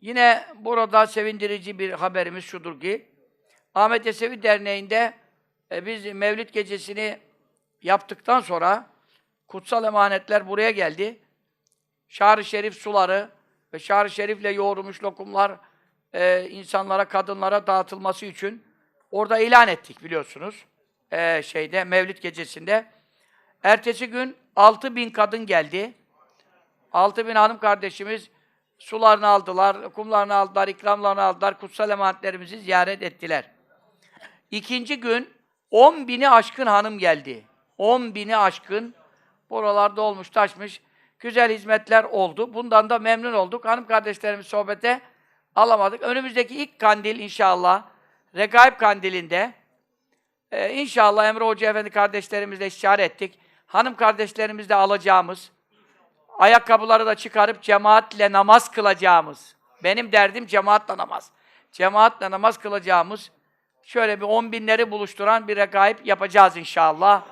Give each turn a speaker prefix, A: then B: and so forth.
A: Yine burada sevindirici bir haberimiz şudur ki, Ahmet Yesevi Derneği'nde e, biz Mevlid gecesini yaptıktan sonra kutsal emanetler buraya geldi. Şar-ı Şerif suları ve Şar-ı Şerif'le yoğrulmuş lokumlar e, insanlara, kadınlara dağıtılması için orada ilan ettik biliyorsunuz. E, şeyde Mevlid gecesinde. Ertesi gün 6000 bin kadın geldi. 6000 bin hanım kardeşimiz sularını aldılar, kumlarını aldılar, ikramlarını aldılar, kutsal emanetlerimizi ziyaret ettiler. İkinci gün 10 bini aşkın hanım geldi. 10 bini aşkın buralarda olmuş taşmış. Güzel hizmetler oldu. Bundan da memnun olduk. Hanım kardeşlerimiz sohbete alamadık. Önümüzdeki ilk kandil inşallah Regaib kandilinde e, inşallah Emre Hoca Efendi kardeşlerimizle istişare ettik. Hanım kardeşlerimizle alacağımız ayakkabıları da çıkarıp cemaatle namaz kılacağımız. Benim derdim cemaatle namaz. Cemaatle namaz kılacağımız şöyle bir on binleri buluşturan bir regaib yapacağız inşallah.